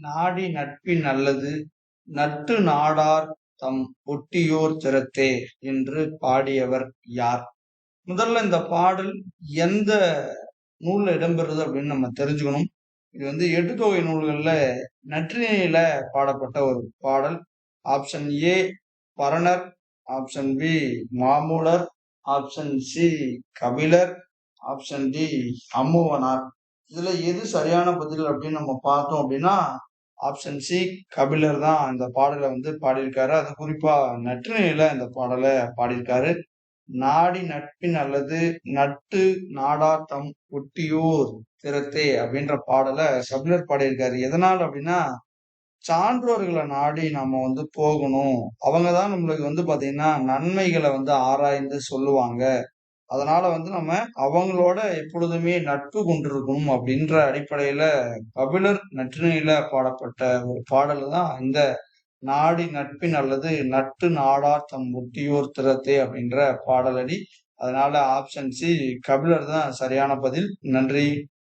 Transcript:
நாடி நட்பின் நல்லது நட்டு நாடார் தம் ஒட்டியோர் திறத்தே என்று பாடியவர் யார்? முதல்ல இந்த பாடல் எந்த நூலில் இடம்பெறுது அப்படின்னு நம்ம தெரிஞ்சுக்கணும். இது வந்து எட்டுத்தொகை நூல்களில் நற்றினையில பாடப்பட்ட ஒரு பாடல். Option A Paranar. Option B Mamular. Option C Kapilar. Option D Ammuvanar இதுல எது சரியான பதில் அப்படின்னு நம்ம பார்த்தோம் அப்படின்னா ஆப்ஷன் சி கபிலர் தான் இந்த பாடலை வந்து பாடியிருக்காரு. அது குறிப்பா நற்றினையில இந்த பாடலை பாடியிருக்காரு. நாடி நட்பின் அல்லது நட்டு நாடா தம் ஒட்டியோர் திறத்தே அப்படின்ற பாடலை கபிலர் பாடியிருக்காரு. எதனால் அப்படின்னா சான்றோர்களை நாடி நம்ம வந்து போகணும். அவங்க தான் நம்மளுக்கு வந்து பாத்தீங்கன்னா நன்மைகளை வந்து ஆராய்ந்து சொல்லுவாங்க. அதனால வந்து நம்ம அவங்களோட எப்பொழுதுமே நட்பு கொண்டிருக்கணும் அப்படின்ற அடிப்படையில கபிலர் நற்றினையில பாடப்பட்ட ஒரு பாடல் தான் இந்த நாடி நட்பின் அல்லது நட்டு நாடா தம் முட்டியோர் திறத்தே அப்படின்ற பாடலடி. அதனால ஆப்ஷன் சி கபிலர் தான் சரியான பதில். நன்றி.